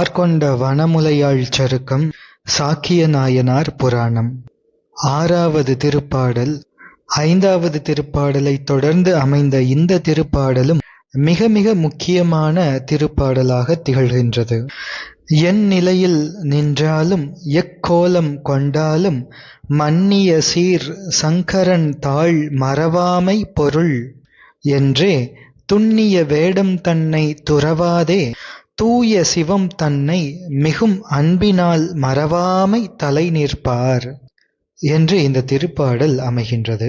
ஆர்கொண்ட வனமுலையாள் சருக்கம் சாக்கிய நாயனார் புராணம். ஆறாவது திருப்பாடல் ஐந்தாவது திருப்பாடலை தொடர்ந்து அமைந்த இந்த திருப்பாடலும் மிக மிக முக்கியமான திருப்பாடலாக திகழ்கின்றது. என் நிலையில் நின்றாலும் எக்கோலம் கொண்டாலும் மன்னிய சீர் சங்கரன் தாழ் மறவாமை பொருள் என்றே துண்ணிய வேடம் தன்னை துறவாதே தூய சிவம் தன்னை மிகும் அன்பினால் மறவாமை தலை நிற்பார் என்று இந்த திருப்பாடல் அமைகின்றது.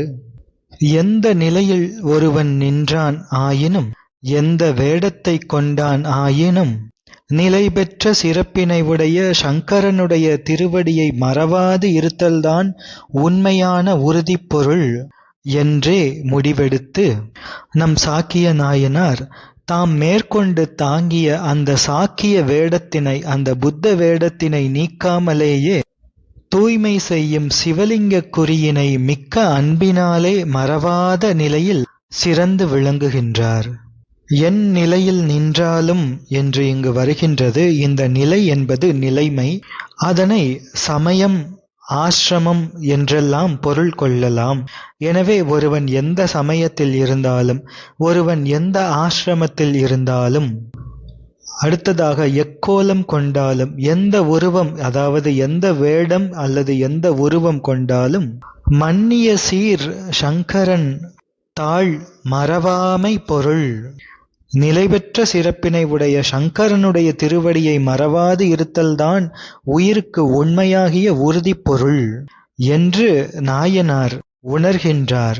எந்த நிலையில் ஒருவன் நின்றான் ஆயினும் எந்த வேடத்தை கொண்டான் ஆயினும் நிலை பெற்ற சிறப்பினை உடைய சங்கரனுடைய திருவடியை மறவாது இருத்தல்தான் உண்மையான உறுதிப்பொருள் என்றே முடிவெடுத்து நம் சாக்கிய நாயனார் தாம் மேற்கொண்டு தாங்கிய அந்த சாக்கிய வேடத்தினை அந்த புத்த வேடத்தினை நீக்காமலேயே தூய்மை செய்யும் சிவலிங்க குறியினை மிக்க அன்பினாலே மறவாத நிலையில் சிறந்து விளங்குகின்றார். என் நிலையில் நின்றாலும் என்று இங்கு வருகின்றது. இந்த நிலை என்பது நிலைமை. அதனை சமயம் ஆசிரமம் என்றெல்லாம் பொருள் கொள்ளலாம். எனவே ஒருவன் எந்த சமயத்தில் இருந்தாலும் ஒருவன் எந்த ஆசிரமத்தில் இருந்தாலும் அடுத்ததாக எக்கோலம் கொண்டாலும் எந்த உருவம் அதாவது எந்த வேடம் அல்லது எந்த உருவம் கொண்டாலும் மன்னிய சீர் சங்கரன் தாழ் மறவாமை பொருள். நிலைபெற்ற சிறப்பினை உடைய சங்கரனுடைய திருவடியை மறவாது இருத்தல்தான் உயிருக்கு உண்மையாகிய உறுதிப் பொருள் என்று நாயனார் உணர்கின்றார்.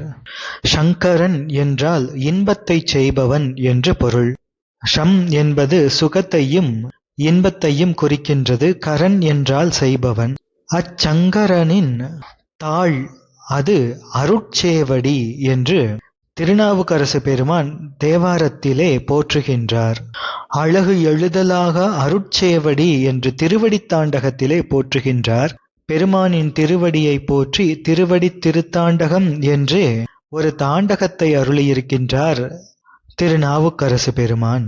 சங்கரன் என்றால் இன்பத்தைச் செய்பவன் என்று பொருள். ஷம் என்பது சுகத்தையும் இன்பத்தையும் குறிக்கின்றது கரன் என்றால் செய்பவன். அச்சங்கரனின் தாழ் அது அருட்சேவடி என்று திருநாவுக்கரசு பெருமான் தேவாரத்திலே போற்றுகின்றார். அழகு எழுதலாக அருட்சேவடி என்று திருவடித்தாண்டகத்திலே போற்றுகின்றார். பெருமானின் திருவடியை போற்றி திருவடி திருத்தாண்டகம் என்று ஒரு தாண்டகத்தை அருளியிருக்கின்றார் திருநாவுக்கரசு பெருமான்.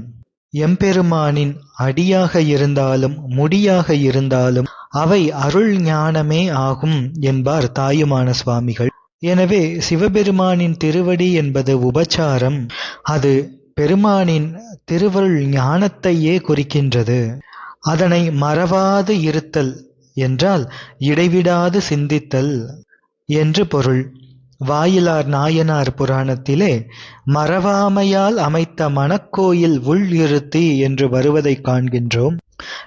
எம்பெருமானின் அடியாக இருந்தாலும் முடியாக இருந்தாலும் அவை அருள் ஞானமே ஆகும் என்பார் தாயுமான சுவாமிகள். எனவே சிவபெருமானின் திருவடி என்பது உபச்சாரம். அது பெருமானின் திருவருள் ஞானத்தையே குறிக்கின்றது. அதனை மறவாது இருத்தல் என்றால் இடைவிடாது சிந்தித்தல் என்று பொருள். வாயிலார் நாயனார் புராணத்திலே மறவாமையால் அமைத்த மணக்கோயில் உள் இருத்தி என்று வருவதை காண்கின்றோம்.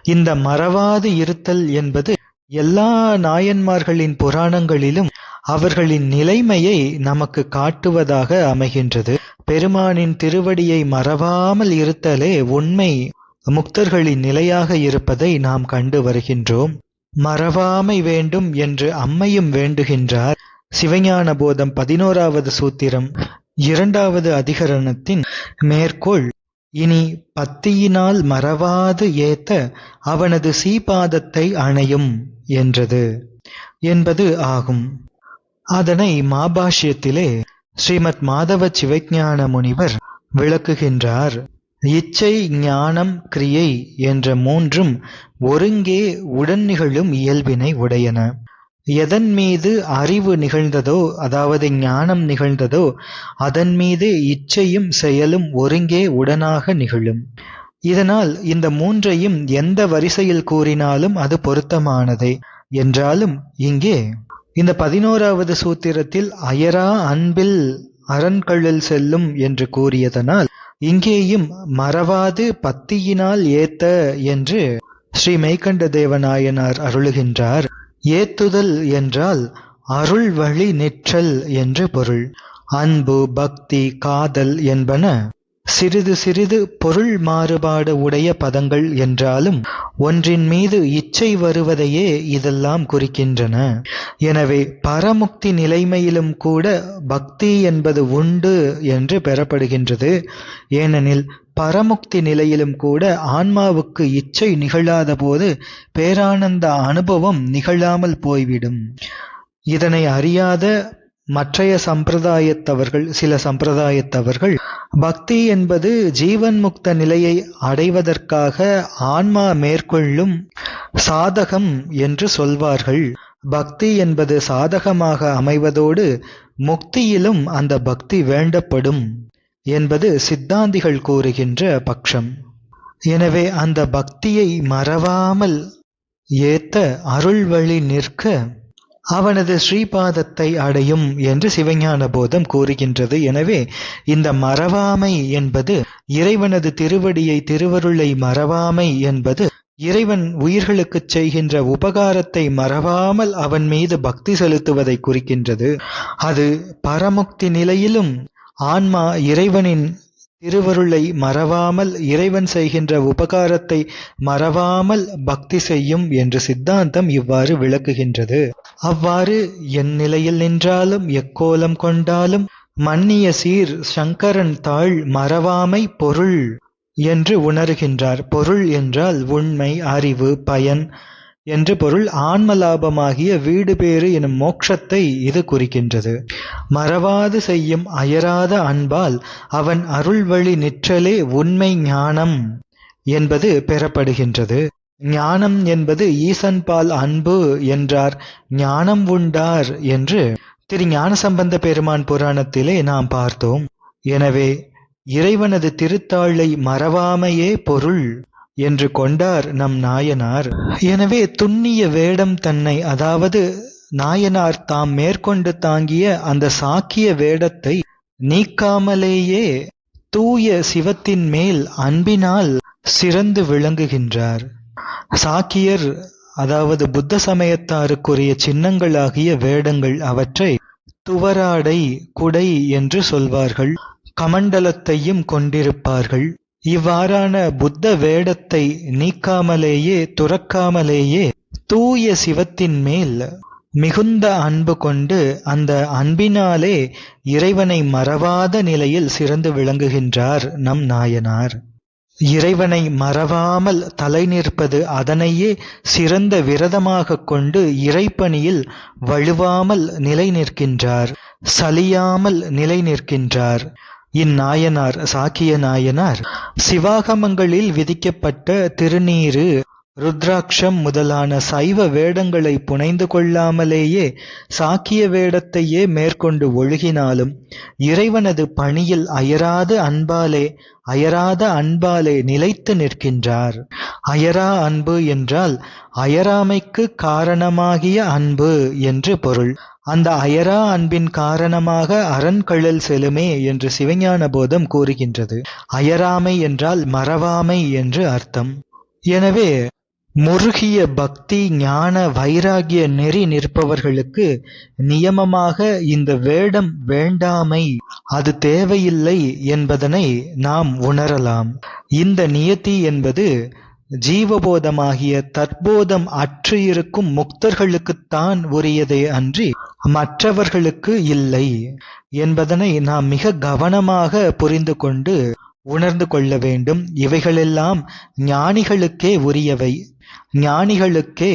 இந்த மறவாது இருத்தல் என்பது எல்லா நாயன்மார்களின் புராணங்களிலும் அவர்களின் நிலைமையை நமக்கு காட்டுவதாக அமைகின்றது. பெருமானின் திருவடியை மறவாமல் இருத்தலே உண்மை. முக்தர்களின் நிலையாக இருப்பதை நாம் கண்டு வருகின்றோம். மறவாமை வேண்டும் என்று அம்மையும் வேண்டுகின்றார். சிவஞான போதம் பதினோராவது சூத்திரம் இரண்டாவது அதிகரணத்தின் மேற்கோள். இனி பத்தியினால் மறவாது ஏத்த அவனது சீபாதத்தை அணையும் என்றது என்பது ஆகும். அதனை மாபாஷ்யத்திலே ஸ்ரீமத் மாதவ சிவஞான முனிவர் விளக்குகின்றார். இச்சை ஞானம் கிரியை என்ற மூன்றும் ஒருங்கே உடன் நிகழும் இயல்பினை உடையன. எதன் மீது அறிவு நிகழ்ந்ததோ அதாவது ஞானம் நிகழ்ந்ததோ அதன் மீது இச்சையும் செயலும் ஒருங்கே உடனாக நிகழும். இதனால் இந்த மூன்றையும் எந்த வரிசையில் கூறினாலும் அது பொருத்தமானதே. என்றாலும் இங்கே இந்த பதினோராவது சூத்திரத்தில் அயரா அன்பில் அரண்களில் செல்லும் என்று கூறியதனால் இங்கேயும் மறவாது பத்தியினால் ஏத்த என்று ஸ்ரீ மெய்கண்ட தேவநாயனார் அருளுகின்றார். ஏத்துதல் என்றால் அருள் வழி நிற்றல் என்று பொருள். அன்பு பக்தி காதல் என்பன சிறிது சிறிது பொருள் மாறுபாடு உடைய பதங்கள் என்றாலும் ஒன்றின் மீது இச்சை வருவதையே இதெல்லாம் குறிக்கின்றன. எனவே பரமுக்தி நிலைமையிலும் கூட பக்தி என்பது உண்டு என்று பெறப்படுகின்றது. ஏனெனில் பரமுக்தி நிலையிலும் கூட ஆன்மாவுக்கு இச்சை நிகழாத போது பேரானந்த அனுபவம் நிகழாமல் போய்விடும். இதனை அறியாத மற்றைய சம்பிரதாயத்தவர்கள் சில சம்பிரதாயத்தவர்கள் பக்தி என்பது ஜீவன் முக்த நிலையை அடைவதற்காக ஆன்மா மேற்கொள்ளும் சாதகம் என்று சொல்வார்கள். பக்தி என்பது சாதகமாக அமைவதோடு முக்தியிலும் அந்த பக்தி வேண்டப்படும் என்பது சித்தாந்திகள் கூறுகின்ற பட்சம். எனவே அந்த பக்தியை மறவாமல் ஏத்த அருள் வழி நிற்க அவனது ஸ்ரீபாதத்தை அடையும் என்று சிவஞான போதம் கூறுகின்றது. எனவே இந்த மறவாமை என்பது இறைவனது திருவடியை திருவருளை மறவாமை என்பது இறைவன் உயிர்களுக்குச் செய்கின்ற உபகாரத்தை மறவாமல் அவன் மீது பக்தி செலுத்துவதை குறிக்கின்றது. அது பரமுக்தி நிலையிலும் ஆன்மா இறைவனின் திருவருளை மறவாமல் இறைவன் செய்கின்ற உபகாரத்தை மறவாமல் பக்தி செய்யும் என்ற சித்தாந்தம் இவ்வாறு விளக்குகின்றது. அவ்வாறு என் நிலையில் நின்றாலும் எக்கோலம் கொண்டாலும் மன்னிய சீர் சங்கரன் தாழ் மறவாமை பொருள் என்று உணர்கின்றார். பொருள் என்றால் உண்மை அறிவு பயன் என்று பொருள் ஆன்மலாபமாகிய வீடு பேறு எனும் மோட்சத்தை இது குறிக்கின்றது. மறவாது செய்யும் அயராத அன்பால் அவன் அருள்வழி நிற்றலே உண்மை ஞானம் என்பது பெறப்படுகின்றது. ஞானம் என்பது ஈசன்பால் அன்பு என்றார் ஞானம் உண்டார் என்று திரு ஞானசம்பந்த பெருமான் புராணத்திலே நாம் பார்த்தோம். எனவே இறைவனது திருத்தாளை மறவாமையே பொருள். என்று கொண்டார் நம் நாயனார். எனவே துண்ணிய வேடம் தன்னை அதாவது நாயனார் தாம் மேற்கொண்டு தாங்கிய அந்த சாக்கிய வேடத்தை நீக்காமலேயே தூய சிவத்தின் மேல் அன்பினால் சிறந்து விளங்குகின்றார். சாக்கியர் அதாவது புத்த சமயத்தாருக்குரிய சின்னங்களாகிய வேடங்கள் அவற்றை துவராடை குடை என்று சொல்வார்கள். கமண்டலத்தையும் கொண்டிருப்பார்கள். இவ்வாறான புத்த வேடத்தை நீக்காமலேயே துறக்காமலேயே தூய சிவத்தின் மேல் மிகுந்த அன்பு கொண்டு அந்த அன்பினாலே இறைவனை மறவாத நிலையில் சிறந்து விளங்குகின்றார் நம் நாயனார். இறைவனை மறவாமல் தலை நிற்பது அதனையே சிறந்த விரதமாக கொண்டு இறைப்பணியில் வழுவாமல் நிலை நிற்கின்றார் சலியாமல் நிலை நிற்கின்றார் இந்நாயனார் சாக்கிய நாயனார் சிவாகமங்களில் விதிக்கப்பட்ட திருநீரு ருத்ராட்சம் முதலான சைவ வேடங்களை புனைந்து கொள்ளாமலேயே சாக்கிய வேடத்தையே மேற்கொண்டு ஒழுகினாலும் இறைவனது பணியில் அயராது அன்பாலே அயராத அன்பாலே நிலைத்து நிற்கின்றார். அயரா அன்பு என்றால் அயராமைக்கு காரணமாகிய அன்பு என்று பொருள். அந்த அயரா அன்பின் காரணமாக அறன்கழல் செலுமே என்று சிவஞான போதம் கூறுகின்றது. அயராமை என்றால் மறவாமை என்று அர்த்தம். எனவே முருகிய பக்தி ஞான வைராகிய நெறி நிற்பவர்களுக்கு நியமமாக இந்த வேடம் வேண்டாமை அது தேவையில்லை என்பதனை நாம் உணரலாம். இந்த நியத்தி என்பது ஜீவபோதமாகிய தற்போதம் அற்று இருக்கும் முக்தர்களுக்குத்தான் உரியதே அன்றி மற்றவர்களுக்கு இல்லை என்பதனை நாம் மிக கவனமாக புரிந்து கொண்டு உணர்ந்து கொள்ள வேண்டும். இவைகளெல்லாம் ஞானிகளுக்கே உரியவை. ஞானிகளுக்கே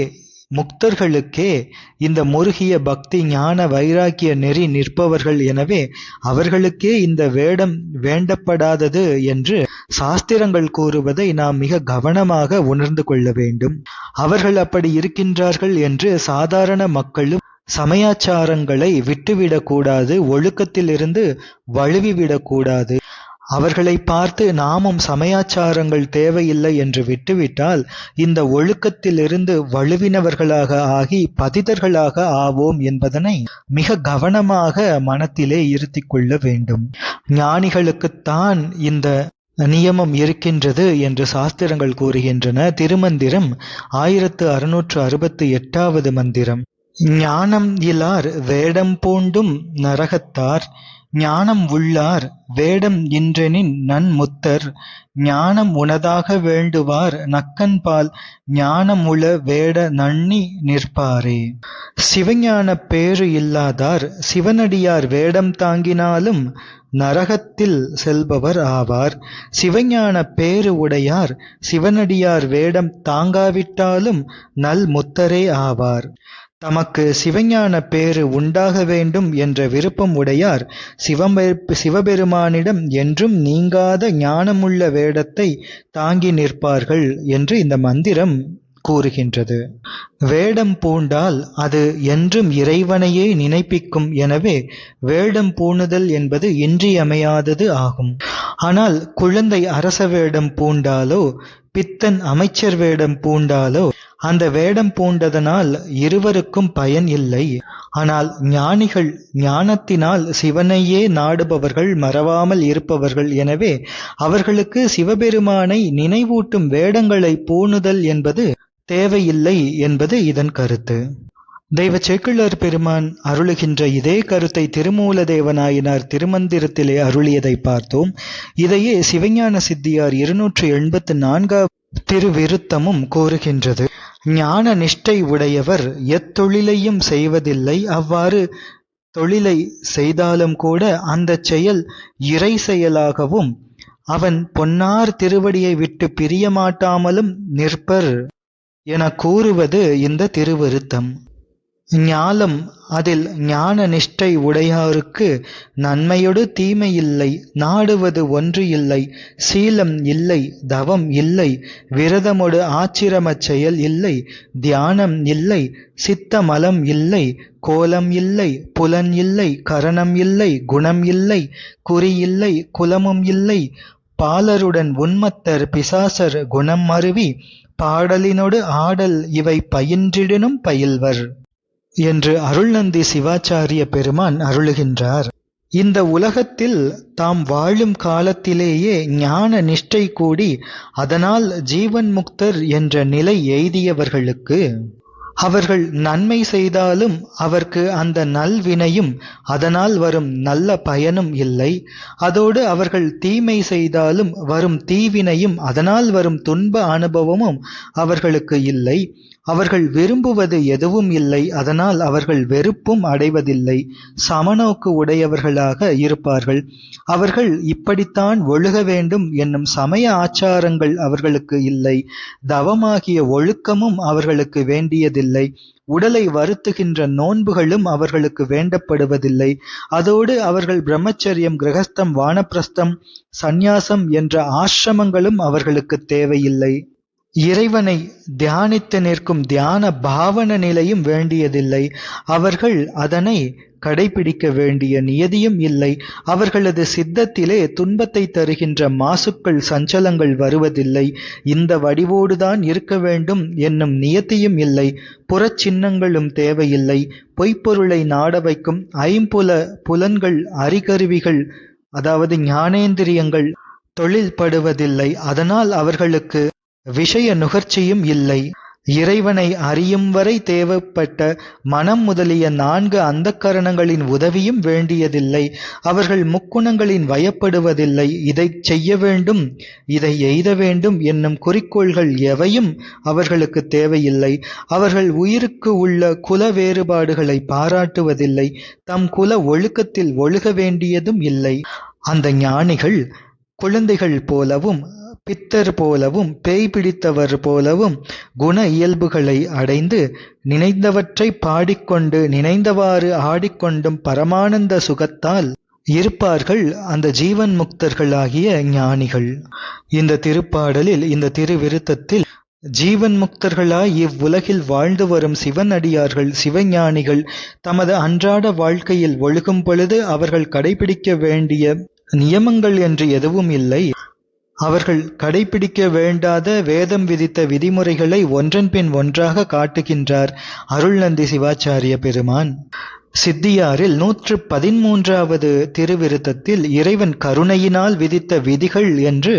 முக்தர்களுக்கே இந்த முருகிய பக்தி ஞான வைராக்கிய நெறி நிற்பவர்கள். எனவே அவர்களுக்கே இந்த வேடம் வேண்டப்படாதது என்று சாஸ்திரங்கள் கூறுவதை நாம் மிக கவனமாக உணர்ந்து கொள்ள வேண்டும். அவர்கள் அப்படி இருக்கின்றார்கள் என்று சாதாரண மக்களும் சமயாச்சாரங்களை விட்டுவிடக்கூடாது ஒழுக்கத்திலிருந்து வழுவிவிடக்கூடாது. அவர்களை பார்த்து நாமும் சமயாச்சாரங்கள் தேவையில்லை என்று விட்டுவிட்டால் இந்த ஒழுக்கத்திலிருந்து வலுவினவர்களாக ஆகி பதிதர்களாக ஆவோம் என்பதனை மிக கவனமாக மனத்திலே இருத்தி கொள்ள வேண்டும். ஞானிகளுக்குத்தான் இந்த நியமம் இருக்கின்றது என்று சாஸ்திரங்கள் கூறுகின்றன. திருமந்திரம் ஆயிரத்து அறுநூற்று அறுபத்தி எட்டாவது மந்திரம். ஞானம் இலார் வேடம் பூண்டும் நரகத்தார் ஞானம் உள்ளார் வேடம் இன்றெனின் நன்முத்தர். ஞானம் உனதாக வேண்டுவார் நக்கன்பால் ஞானமுள வேட நன்னி நிற்பாரே. சிவஞான பேறு இல்லாதார் சிவனடியார் வேடம் தாங்கினாலும் நரகத்தில் செல்பவர் ஆவார். சிவஞான பேறு உடையார் சிவனடியார் வேடம் தாங்காவிட்டாலும் நல் முத்தரே ஆவார். தமக்கு சிவஞான பேறு உண்டாக வேண்டும் என்ற விருப்பம் உடையார். சிவபெ சிவபெருமானிடம் என்றும் நீங்காத ஞானமுள்ள வேடத்தை தாங்கி நிற்பார்கள் என்று இந்த மந்திரம் கூறுகின்றது. வேடம் பூண்டால் அது என்றும் இறைவனையே நினைப்பிக்கும் எனவே வேடம் பூணுதல் என்பது இன்றியமையாதது ஆகும். ஆனால் குழந்தை அரச வேடம் பூண்டாலோ பித்தன் அமைச்சர் வேடம் பூண்டாலோ அந்த வேடம் பூண்டதனால் இருவருக்கும் பயன் இல்லை. ஆனால் ஞானிகள் ஞானத்தினால் சிவனையே நாடுபவர்கள் மறவாமல் இருப்பவர்கள். எனவே அவர்களுக்கு சிவபெருமானை நினைவூட்டும் வேடங்களை பூணுதல் என்பது தேவையில்லை என்பது இதன் கருத்து. தெய்வ சேக்கிழார் பெருமான் அருளுகின்ற இதே கருத்தை திருமூல தேவனாயினார் திருமந்திரத்திலே அருளியதை பார்த்தோம். இதையே சிவஞான சித்தியார் இருநூற்று எண்பத்து நான்காம் திருவிருத்தமும் கூறுகின்றது. ஞான நிஷ்டை உடையவர் எத்தொழிலையும் செய்வதில்லை. அவ்வாறு தொழிலை செய்தாலும் கூட அந்த செயல் இறை செயலாகவும் அவன் பொன்னார் திருவடியை விட்டு பிரியமாட்டாமலும் நிற்பர் என கூறுவது இந்த திருவிருத்தம். ஞாலம் அதில் ஞான நிஷ்டை உடையாருக்கு நன்மையொடு தீமை இல்லை நாடுவது ஒன்று இல்லை சீலம் இல்லை தவம் இல்லை விரதமொடு ஆச்சிரமச் செயல் இல்லை தியானம் இல்லை சித்தமலம் இல்லை கோலம் இல்லை புலன் இல்லை கரணம் இல்லை குணம் இல்லை குறி இல்லை குலமும் இல்லை பாலருடன் உன்மத்தர் பிசாசர் குணம் மருவி பாடலினொடு ஆடல் இவை பயின்றிடனும் பயில்வர். என்று அருள்நந்தி சிவாச்சாரிய பெருமான் அருளுகின்றார். இந்த உலகத்தில் தாம் வாழும் காலத்திலேயே ஞான நிஷ்டை கூடி அதனால் ஜீவன் முக்தர் என்ற நிலை எய்தியவர்களுக்கு அவர்கள் நன்மை செய்தாலும் அவர்க்கு அந்த நல்வினையும் அதனால் வரும் நல்ல பயனும் இல்லை. அதோடு அவர்கள் தீமை செய்தாலும் வரும் தீவினையும் அதனால் வரும் துன்ப அனுபவமும் அவர்களுக்கு இல்லை. அவர்கள் விரும்புவது எதுவும் இல்லை அதனால் அவர்கள் வெறுப்பும் அடைவதில்லை. சமநோக்கு உடையவர்களாக இருப்பார்கள். அவர்கள் இப்படித்தான் ஒழுக வேண்டும் என்னும் சமய ஆச்சாரங்கள் அவர்களுக்கு இல்லை. தவமாகிய ஒழுக்கமும் அவர்களுக்கு வேண்டியதில்லை. உடலை வருத்துகின்ற நோன்புகளும் அவர்களுக்கு வேண்டப்படுவதில்லை. அதோடு அவர்கள் பிரம்மச்சரியம் கிரகஸ்தம் வானப்பிரஸ்தம் சந்நியாசம் என்ற ஆசிரமங்களும் அவர்களுக்கு தேவையில்லை. இறைவனை தியானித்து நிற்கும் தியான பாவன நிலையும் வேண்டியதில்லை. அவர்கள் அதனை கடைபிடிக்க வேண்டிய நியதியும் இல்லை. அவர்களது சித்தத்திலே துன்பத்தை தருகின்ற மாசுக்கள் சஞ்சலங்கள் வருவதில்லை. இந்த வடிவோடுதான் இருக்க வேண்டும் என்னும் நியத்தியும் இல்லை. புறச்சின்னங்களும் தேவையில்லை. பொய்ப்பொருளை நாட வைக்கும் ஐம்புல புலன்கள் அறிகருவிகள் அதாவது ஞானேந்திரியங்கள் தொழில்படுவதில்லை. அதனால் அவர்களுக்கு விஷய நுகர்ச்சியும் இல்லை. இறைவனை அறியும் வரை தேவைப்பட்ட மனம் முதலிய நான்கு அந்தக்கரணங்களின் உதவியும் வேண்டியதில்லை. அவர்கள் முக்குணங்களின் வயப்படுவதில்லை. இதை செய்ய வேண்டும் இதை எய்த வேண்டும் என்னும் குறிக்கோள்கள் எவையும் அவர்களுக்கு தேவையில்லை. அவர்கள் உயிருக்கு உள்ள குல வேறுபாடுகளை பாராட்டுவதில்லை. தம் குல ஒழுக்கத்தில் ஒழுக வேண்டியதும் இல்லை. அந்த ஞானிகள் குழந்தைகள் போலவும் பித்தர் போலவும் பேய் பிடித்தவர் போலவும் குண இயல்புகளை அடைந்து நினைந்தவற்றை பாடிக்கொண்டு நினைந்தவாறு ஆடிக்கொண்டும் பரமானந்த சுகத்தால் இருப்பார்கள் அந்த ஜீவன் முக்தர்களாகிய ஞானிகள். இந்த திருப்பாடலில் இந்த திருவிருத்தத்தில் ஜீவன் முக்தர்களாய் இவ்வுலகில் வாழ்ந்து வரும் சிவனடியார்கள் சிவஞானிகள் தமது அன்றாட வாழ்க்கையில் ஒழுகும் பொழுது அவர்கள் கடைபிடிக்க வேண்டிய நியமங்கள் என்று எதுவும் இல்லை. அவர்கள் கடைபிடிக்க வேண்டாத வேதம் விதித்த விதிமுறைகளை ஒன்றன் பின் ஒன்றாக காட்டுகின்றார் அருள்நந்தி சிவாச்சாரிய பெருமான். சித்தியாரில் நூற்று பதிமூன்றாவது திருவிருத்தத்தில் இறைவன் கருணையினால் விதித்த விதிகள் என்று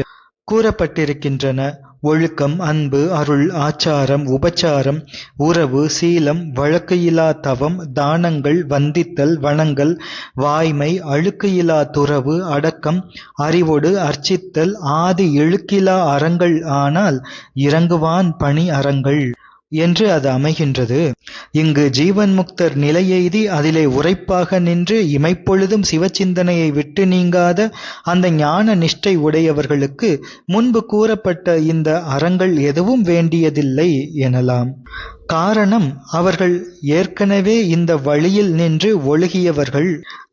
கூறப்பட்டிருக்கின்றன. ஒழுக்கம் அன்பு அருள் ஆச்சாரம் உபச்சாரம் உறவு சீலம் வழக்கு இலா தவம் தானங்கள் வந்தித்தல் வணங்கல் வாய்மை அழுக்கு இலா துறவு அடக்கம் அறிவொடு அர்ச்சித்தல் ஆதி எழுக்கிலா அறங்கள் ஆனால் இறங்குவான் பணி அறங்கள். என்று அது அமைகின்றது. இங்கு ஜீவன் முக்தர் நிலையெய்தி அதிலே உரைப்பாக நின்று இமைப்பொழுதும் சிவச்சிந்தனையை விட்டு நீங்காத அந்த ஞான நிஷ்டை உடையவர்களுக்கு முன்பு கூறப்பட்ட இந்த அறங்கள் எதுவும் வேண்டியதில்லை எனலாம். காரணம் அவர்கள் ஏற்கனவே இந்த வழியில் நின்று ஒழுகியவர்கள்.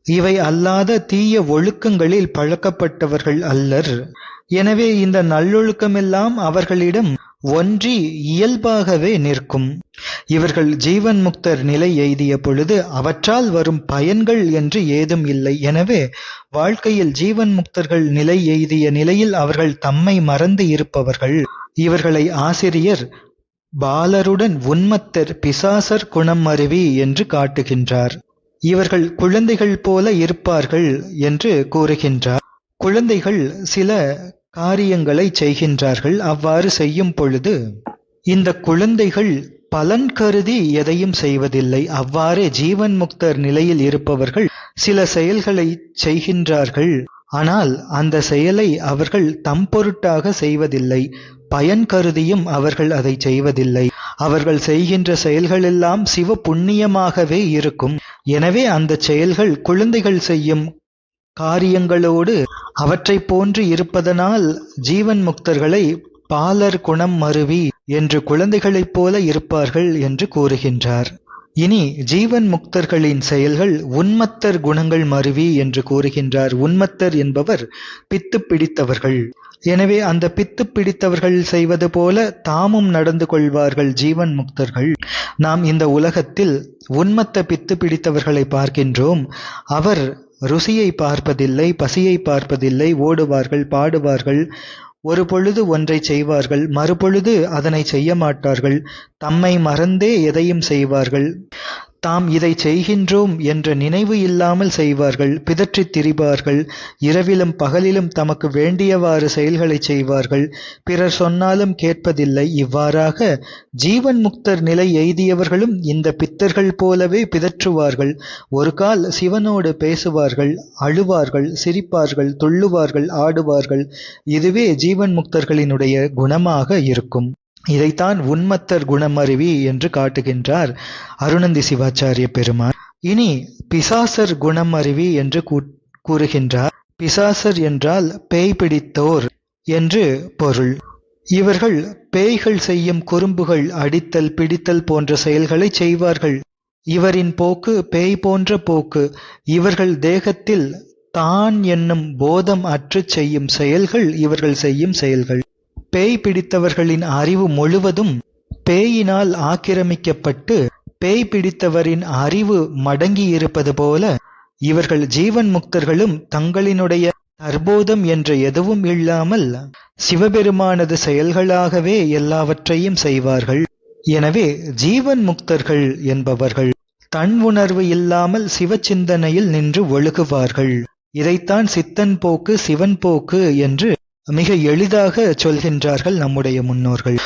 இவை அல்லாத தீய ஒழுக்கங்களில் பழக்கப்பட்டவர்கள் அல்லர். எனவே இந்த நல்லொழுக்கமெல்லாம் அவர்களிடம் ஒன்றி இயல்பாகவே நிற்கும். இவர்கள் ஜீவன் முக்தர் நிலை எய்திய பொழுது அவற்றால் வரும் பயன்கள் என்று ஏதும் இல்லை. எனவே வாழ்க்கையில் ஜீவன் முக்தர்கள் நிலை எய்திய நிலையில் அவர்கள் தம்மை மறந்து இருப்பவர்கள். இவர்களை ஆசிரியர் பாலருடன் உன்மத்தர் பிசாசர் குணம் அருவி என்று காட்டுகின்றார். இவர்கள் குழந்தைகள் போல இருப்பார்கள் என்று கூறுகின்றார். குழந்தைகள் சில காரியங்களை செய்கின்றார்கள். அவ்வாறு செய்யும் பொழுது இந்த குழந்தைகள் பலன் கருதி எதையும் செய்வதில்லை. அவ்வாறே ஜீவன் முக்தர் நிலையில் இருப்பவர்கள் சில செயல்களை செய்கின்றார்கள். ஆனால் அந்த செயலை அவர்கள் தம் பொருட்டாக செய்வதில்லை. பயன் கருதியும் அவர்கள் அதை செய்வதில்லை. அவர்கள் செய்கின்ற செயல்களெல்லாம் சிவ புண்ணியமாகவே இருக்கும். எனவே அந்த செயல்கள் குழந்தைகள் செய்யும் காரியங்களோடு அவற்றைப் போன்று இருப்பதனால் ஜீவன் முக்தர்களை பாலர் குணம் மருவி என்று குழந்தைகளைப் போல இருப்பார்கள் என்று கூறுகின்றார். இனி ஜீவன் முக்தர்களின் செயல்கள் உன்மத்தர் குணங்கள் மருவி என்று கூறுகின்றார். உன்மத்தர் என்பவர் பித்து பிடித்தவர்கள். எனவே அந்த பித்து பிடித்தவர்கள் செய்வது போல தாமும் நடந்து கொள்வார்கள் ஜீவன் முக்தர்கள். நாம் இந்த உலகத்தில் உன்மத்த பித்து பிடித்தவர்களை பார்க்கின்றோம். அவர் ருசியை பார்ப்பதில்லை பசியை பார்ப்பதில்லை ஓடுவார்கள் பாடுவார்கள் ஒரு பொழுது ஒன்றை செய்வார்கள் மறுபொழுது அதனை செய்ய மாட்டார்கள் தம்மை மறந்தே எதையும் செய்வார்கள். தாம் இதை செய்கின்றோம் என்ற நினைவு இல்லாமல் செய்வார்கள் பிதற்றித் திரிபார்கள் இரவிலும் பகலிலும் தமக்கு வேண்டியவாறு செயல்களை செய்வார்கள். பிறர் சொன்னாலும் கேட்பதில்லை. இவ்வாறாக ஜீவன் முக்தர் நிலை எய்தியவர்களும் இந்த பித்தர்கள் போலவே பிதற்றுவார்கள். ஒரு கால் சிவனோடு பேசுவார்கள் அழுவார்கள் சிரிப்பார்கள் துள்ளுவார்கள் ஆடுவார்கள். இதுவே ஜீவன் முக்தர்களினுடைய குணமாக இருக்கும். இதைத்தான் உன்மத்தர் குணமருவி என்று காட்டுகின்றார் அருணந்தி சிவாச்சாரிய பெருமான். இனி பிசாசர் குணம் அருவி என்று கூறுகின்றார். பிசாசர் என்றால் பேய் பிடித்தோர் என்று பொருள். இவர்கள் பேய்கள் செய்யும் குறும்புகள் அடித்தல் பிடித்தல் போன்ற செயல்களை செய்வார்கள். இவரின் போக்கு பேய் போன்ற போக்கு. இவர்கள் தேகத்தில் தான் என்னும் போதம் அற்றுச் செய்யும் செயல்கள் இவர்கள் செய்யும் செயல்கள். பேய் பிடித்தவர்களின் அறிவு முழுவதும் பேயினால் ஆக்கிரமிக்கப்பட்டு பேய் பிடித்தவரின் அறிவு மடங்கி இருப்பது போல இவர்கள் ஜீவன் முக்தர்களும் தங்களினுடைய தற்போதம் என்ற எதுவும் இல்லாமல் சிவபெருமானது செயல்களாகவே எல்லாவற்றையும் செய்வார்கள். எனவே ஜீவன் முக்தர்கள் என்பவர்கள் தன் உணர்வு இல்லாமல் சிவ சிந்தனையில் நின்று ஒழுகுவார்கள். இதைத்தான் சித்தன் போக்கு சிவன் போக்கு என்று மிக எளிதாக சொல்கின்றார்கள் நம்முடைய முன்னோர்கள்.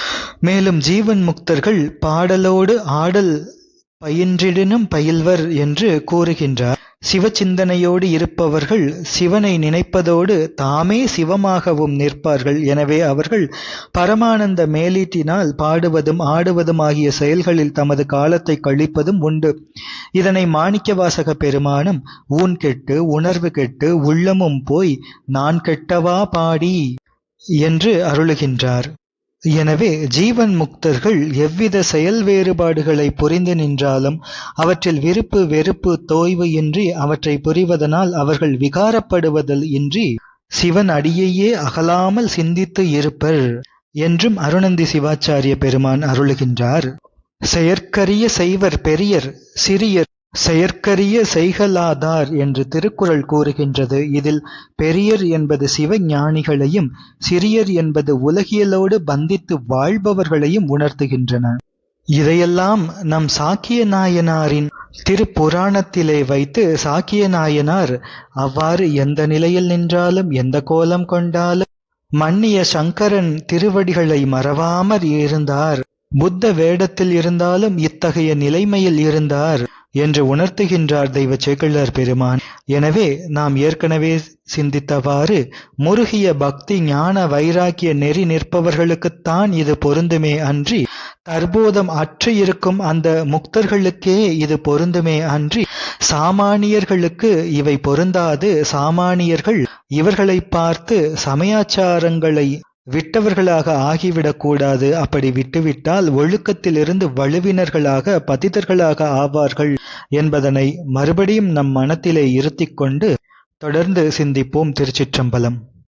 மேலும் ஜீவன் முக்தர்கள் பாடலோடு ஆடல் பயின்றிடனும் பயில்வர் என்று கூறுகின்றார். சிவச்சிந்தனையோடு இருப்பவர்கள் சிவனை நினைப்பதோடு தாமே சிவமாகவும் நிற்பார்கள். எனவே அவர்கள் பரமானந்த மேலீட்டினால் பாடுவதும் ஆடுவதும் ஆகிய செயல்களில் தமது காலத்தை கழிப்பதும் உண்டு. இதனை மாணிக்க வாசக பெருமானும் ஊன் கெட்டு உணர்வு கெட்டு உள்ளமும் போய் நான் கெட்டவா பாடி என்று அருளுகின்றார். எனவே ஜீவன் முக்தர்கள் எவ்வித செயல் வேறுபாடுகளை புரிந்து நின்றாலும் அவற்றில் விருப்பு வெறுப்பு தோய்வு இன்றி அவற்றை புரிவதனால் அவர்கள் விகாரப்படுவதில் இன்றி சிவன் அடியையே அகலாமல் சிந்தித்து இருப்பர் என்றும் அருணந்தி சிவாச்சாரிய பெருமான் அருளுகின்றார். செயற்கரிய செய்வர் பெரியர் சிறியர் செயற்கரிய செய்கலாதார் என்று திருக்குறள் கூறுகின்றது. இதில் பெரியர் என்பது சிவஞானிகளையும் சிறியர் என்பது உலகியலோடு பந்தித்து வாழ்பவர்களையும் உணர்த்துகின்றன. இதையெல்லாம் நம் சாக்கிய நாயனாரின் திருப்புராணத்திலே வைத்து சாக்கிய நாயனார் அவ்வாறு எந்த நிலையில் நின்றாலும் எந்த கோலம் கொண்டாலும் மன்னிய சங்கரன் திருவடிகளை மறவாமற் இருந்தார். புத்த வேடத்தில் இருந்தாலும் இத்தகைய நிலைமையில் இருந்தார். என்று உணர்த்துகின்றார் தெய்வ சேக்கிழார் பெருமான். எனவே நாம் ஏற்கனவே சிந்தித்தவாறு முருகிய பக்தி ஞான வைராக்கிய நெறி நிற்பவர்களுக்குத்தான் இது பொருந்துமே அன்றி தற்போதம் அற்று இருக்கும் அந்த முக்தர்களுக்கே இது பொருந்துமே அன்றி சாமானியர்களுக்கு இவை பொருந்தாது. சாமானியர்கள் இவர்களை பார்த்து சமயாச்சாரங்களை விட்டவர்களாக ஆகிவிடக்கூடாது அப்படி விட்டுவிட்டால் ஒழுக்கத்திலிருந்து வலுவினர்களாக பதிதர்களாக ஆவார்கள் என்பதனை மறுபடியும் நம் மனத்திலே இருத்திக்கொண்டு தொடர்ந்து சிந்திப்போம் திருச்சிற்றம்பலம்.